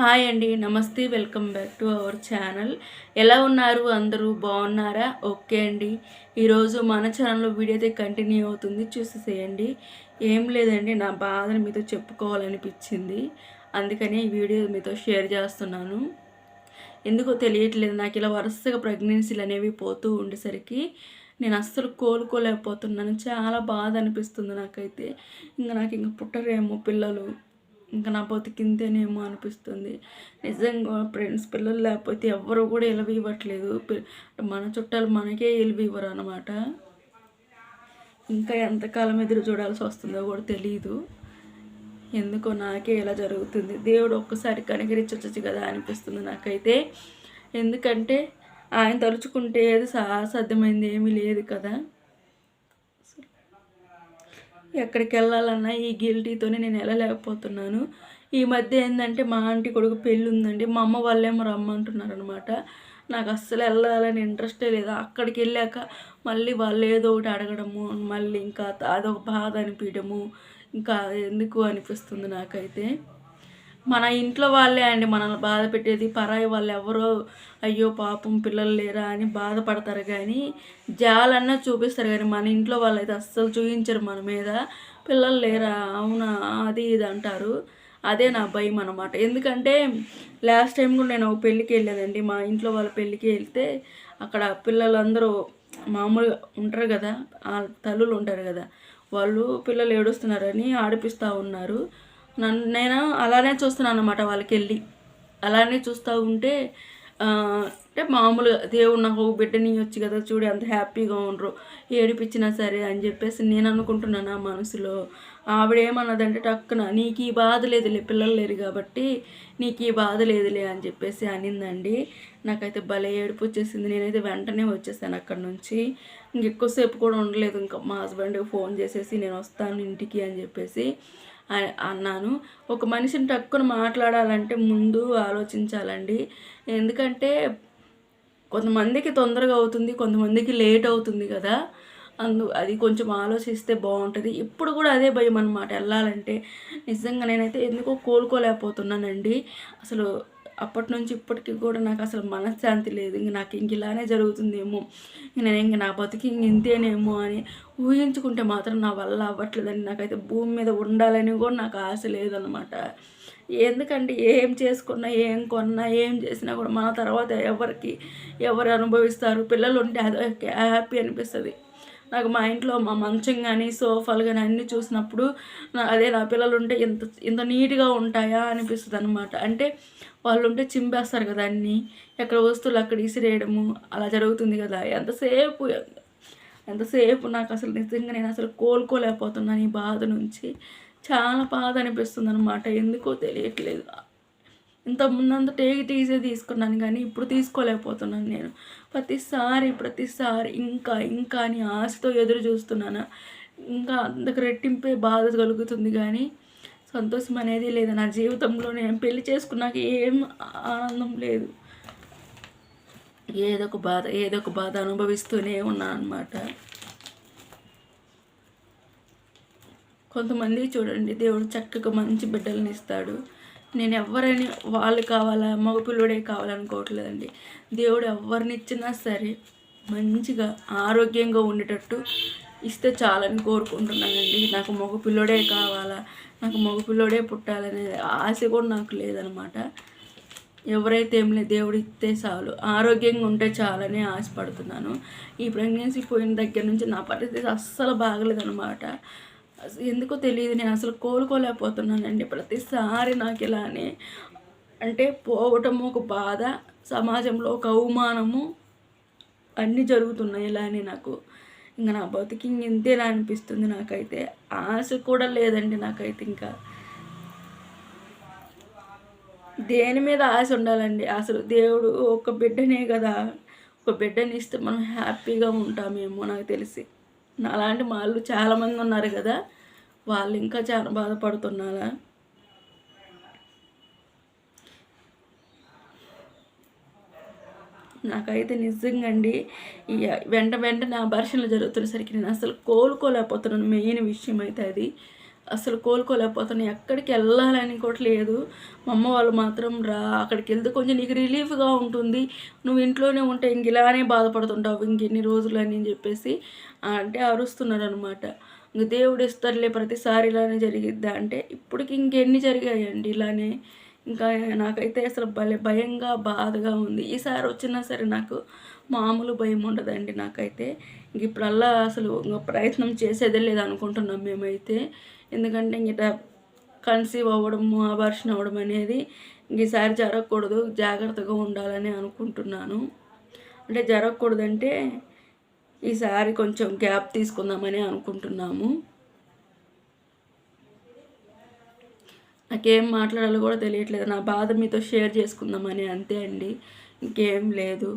Hi అండి నమస్తే welcome back to our channel. ఎలా ఉన్నారు? అందరూ బాగున్నారా? ఓకే అండి. ఈరోజు మన ఛానల్లో వీడియో అయితే కంటిన్యూ అవుతుంది. చూసేసేయండి. ఏం లేదండి నా బాధను మీతో చెప్పుకోవాలనిపించింది. అందుకని ఈ వీడియో మీతో షేర్ చేస్తున్నాను. ఎందుకో తెలియట్లేదు నాకు ఇలా వరుసగా ప్రెగ్నెన్సీలు అనేవి పోతూ ఉండేసరికి నేను అస్సలు కోలుకోలేకపోతున్నాను. చాలా బాధ అనిపిస్తుంది నాకైతే. ఇంకా నాకు ఇంకా పుట్టరేమో పిల్లలు. ఇంకా నా బతికిందేనేమో అనిపిస్తుంది. నిజంగా ఫ్రెండ్స్ పిల్లలు లేకపోతే ఎవరు కూడా ఎలవి ఇవ్వట్లేదు మన చుట్టాలు మనకే ఎలివి ఇవ్వరు అనమాట ఇంకా ఎంతకాలం ఎదురు చూడాల్సి వస్తుందో కూడా తెలియదు ఎందుకో నాకే ఇలా జరుగుతుంది. దేవుడు ఒక్కసారి కనికరించవచ్చు కదా అనిపిస్తుంది నాకైతే. ఎందుకంటే ఆయన తలుచుకుంటే ఏది సాధ్యమైంది ఏమీ లేదు కదా. ఎక్కడికి వెళ్ళాలన్నా ఈ గిల్టీతోనే నేను వెళ్ళలేకపోతున్నాను ఈ మధ్య ఏంటంటే మా ఆంటీ కొడుకు పెళ్ళి ఉందండి మా అమ్మ వాళ్ళేమో రమ్మంటున్నారు అనమాట నాకు అస్సలు వెళ్ళాలని ఇంట్రెస్టే లేదు. అక్కడికి వెళ్ళాక మళ్ళీ వాళ్ళు ఏదో ఒకటి అడగడము మళ్ళీ ఇంకా అదొక బాధ అనిపించడము ఇంకా ఎందుకు అనిపిస్తుంది నాకైతే. మన ఇంట్లో వాళ్ళే అండి మనల్ని బాధ పెట్టేది. పరాయి వాళ్ళు ఎవరో అయ్యో పాపం పిల్లలు లేరా అని బాధపడతారు కానీ జాలన్నా చూపిస్తారు కానీ మన ఇంట్లో వాళ్ళు అయితే అస్సలు చూపించరు మన మీద. పిల్లలు లేరా? అవునా? అది ఇది అంటారు. అదే నా భయం అనమాట ఎందుకంటే లాస్ట్ టైం కూడా నేను ఒక పెళ్ళికి వెళ్ళానండి మా ఇంట్లో వాళ్ళ పెళ్ళికి వెళ్తే అక్కడ పిల్లలందరూ మామూలుగా ఉంటారు కదా ఆ తల్లులు ఉంటారు కదా వాళ్ళు పిల్లలు ఏడుస్తున్నారని ఆడిపిస్తూ ఉన్నారు. నన్ను నేను అలానే చూస్తున్నాను అనమాట వాళ్ళకి వెళ్ళి అలానే చూస్తూ ఉంటే అంటే మామూలుగా దేవుడు నాకు ఒక బిడ్డని వచ్చి కదా చూడు ఎంత హ్యాపీగా ఉండరు ఏడిపించినా సరే అని చెప్పేసి నేను అనుకుంటున్నాను ఆ మనసులో. ఆవిడ ఏమన్నదంటే టక్కున నీకు ఈ బాధ లేదులే పిల్లలు లేరు కాబట్టి నీకు ఈ బాధ లేదులే అని చెప్పేసి అనిందండి. నాకైతే భలే ఏడుపు వచ్చేసింది. నేనైతే వెంటనే వచ్చేసాను అక్కడి నుంచి. ఇంకెక్కువసేపు కూడా ఉండలేదు. ఇంకా మా హస్బెండ్కి ఫోన్ చేసేసి నేను వస్తాను ఇంటికి అని చెప్పేసి అన్నాను. ఒక మనిషిని టక్కున మాట్లాడాలంటే ముందు ఆలోచించాలండి. ఎందుకంటే కొంతమందికి తొందరగా అవుతుంది కొంతమందికి లేట్ అవుతుంది కదా. అందు అది కొంచెం ఆలోచిస్తే బాగుంటుంది. ఇప్పుడు కూడా అదే భయం అనమాట వెళ్ళాలంటే నిజంగా నేనైతే ఎందుకో కోలుకోలేకపోతున్నానండి. అసలు అప్పటి నుంచి ఇప్పటికి కూడా నాకు అసలు మనశ్శాంతి లేదు. ఇంక నాకు ఇంక ఇలానే జరుగుతుందేమో. నేను ఇంక నా బతికి ఇంతేనేమో అని ఊహించుకుంటే మాత్రం నా వల్ల అవ్వట్లేదని నాకైతే భూమి మీద ఉండాలని కూడా నాకు ఆశ లేదనమాట ఎందుకంటే ఏం చేసుకున్నా ఏం కొన్నా ఏం చేసినా కూడా మన తర్వాత ఎవరికి ఎవరు అనుభవిస్తారు? పిల్లలు ఉంటే అదే హ్యాపీ అనిపిస్తుంది. నాకు మా ఇంట్లో మా మంచం కానీ సోఫాలు కానీ అన్నీ చూసినప్పుడు నా అదే నా పిల్లలు ఉంటే ఇంత ఇంత నీట్గా ఉంటాయా అనిపిస్తుంది అనమాట అంటే వాళ్ళు ఉంటే చింపేస్తారు కదా అన్నీ. ఎక్కడ వస్తువులు అక్కడ ఇసిరేయడము అలా జరుగుతుంది కదా. ఎంతసేపు ఎంతసేపు నాకు అసలు నిజంగా నేను అసలు కోలుకోలేకపోతున్నాను ఈ బాధ నుంచి. చాలా బాధ అనిపిస్తుంది అనమాట ఎందుకో తెలియట్లేదు. ఇంత ముందంతా టేకి టీసే తీసుకున్నాను కానీ ఇప్పుడు తీసుకోలేకపోతున్నాను నేను. ప్రతిసారి ప్రతిసారి ఇంకా ఇంకా అని ఆశతో ఎదురు చూస్తున్నాను. ఇంకా అంతకు రెట్టింపే బాధ కలుగుతుంది కానీ సంతోషం అనేది లేదు. నా జీవితంలో నేను పెళ్ళి చేసుకున్నాక ఏం ఆనందం లేదు. ఏదో ఒక బాధ ఏదో ఒక బాధ అనుభవిస్తూనే ఉన్నాను అనమాట కొంతమంది చూడండి దేవుడు చక్కగా మంచి బిడ్డలను ఇస్తాడు. నేను ఎవరైనా వాళ్ళు కావాలా మగపిల్లుడే కావాలనుకోవట్లేదండి దేవుడు ఎవరిని ఇచ్చినా సరే మంచిగా ఆరోగ్యంగా ఉండేటట్టు ఇస్తే చాలని కోరుకుంటున్నానండి. నాకు మగపిల్లోడే కావాలా నాకు మగపిల్లోడే పుట్టాలనే ఆశ కూడా నాకు లేదనమాట. ఎవరైతే ఏం లేదు దేవుడు ఇస్తే చాలు. ఆరోగ్యంగా ఉంటే చాలని ఆశపడుతున్నాను. ఈ ప్రెగ్నెన్సీ పోయిన దగ్గర నుంచి నా పరిస్థితి అస్సలు బాగలేదనమాట. ఎందుకో తెలియదు నేను అసలు కోలుకోలేకపోతున్నానండి ప్రతిసారి నాకు ఇలానే. అంటే పోవటం ఒక బాధ సమాజంలో ఒక అవమానము అన్నీ జరుగుతున్నాయి ఇలానే నాకు. ఇంకా నా బతికింగ్ ఇంతేలా అనిపిస్తుంది నాకైతే. ఆశ కూడా లేదండి నాకైతే ఇంకా. దేని మీద ఆశ ఉండాలండి? అసలు దేవుడు ఒక బిడ్డనే కదా. ఒక బిడ్డని ఇస్తే మనం హ్యాపీగా ఉంటామేమో నాకు తెలిసి. నాలాంటి వాళ్ళు చాలామంది ఉన్నారు కదా వాళ్ళు ఇంకా చాలా బాధపడుతున్నారా? నాకైతే నిజంగా అండి ఈ వెంట వెంటనే అబార్షన్లు జరుగుతున్నసరికి నేను అసలు కోలుకోలేకపోతున్నాను. మెయిన్ విషయం అయితే అది. అసలు కోలుకోలేకపోతాను ఎక్కడికి వెళ్ళాలని కూడా లేదు. మా అమ్మ వాళ్ళు మాత్రం రా అక్కడికి వెళ్తే కొంచెం నీకు రిలీఫ్గా ఉంటుంది. నువ్వు ఇంట్లోనే ఉంటే ఇంక ఇలానే బాధపడుతుంటావు. ఇంకెన్ని రోజులు అని చెప్పేసి అంటే అరుస్తున్నారు అనమాట ఇంక దేవుడు ఇస్తారులే ప్రతిసారి ఇలానే జరిగిద్దా అంటే ఇప్పటికి ఇంకెన్ని జరిగాయండి ఇలానే. ఇంకా నాకైతే అసలు భలే భయంగా బాధగా ఉంది. ఈసారి వచ్చినా సరే నాకు మామూలు భయం ఉండదండి నాకైతే. ఇంక ఇప్పుడల్లా అసలు ఇంకా ప్రయత్నం చేసేదే లేదు అనుకుంటున్నాం మేమైతే. ఎందుకంటే ఇంక కన్సీవ్ అవ్వడము అబార్షన్ అవ్వడం అనేది ఈసారి జరగకూడదు. జాగ్రత్తగా ఉండాలని అనుకుంటున్నాను. అంటే జరగకూడదంటే ఈసారి కొంచెం గ్యాప్ తీసుకుందామని అనుకుంటున్నాము. నాకేం మాట్లాడాలో కూడా తెలియట్లేదు. నా బాధ మీతో షేర్ చేసుకుందామని అంతే అండి. ఇంకేం లేదు.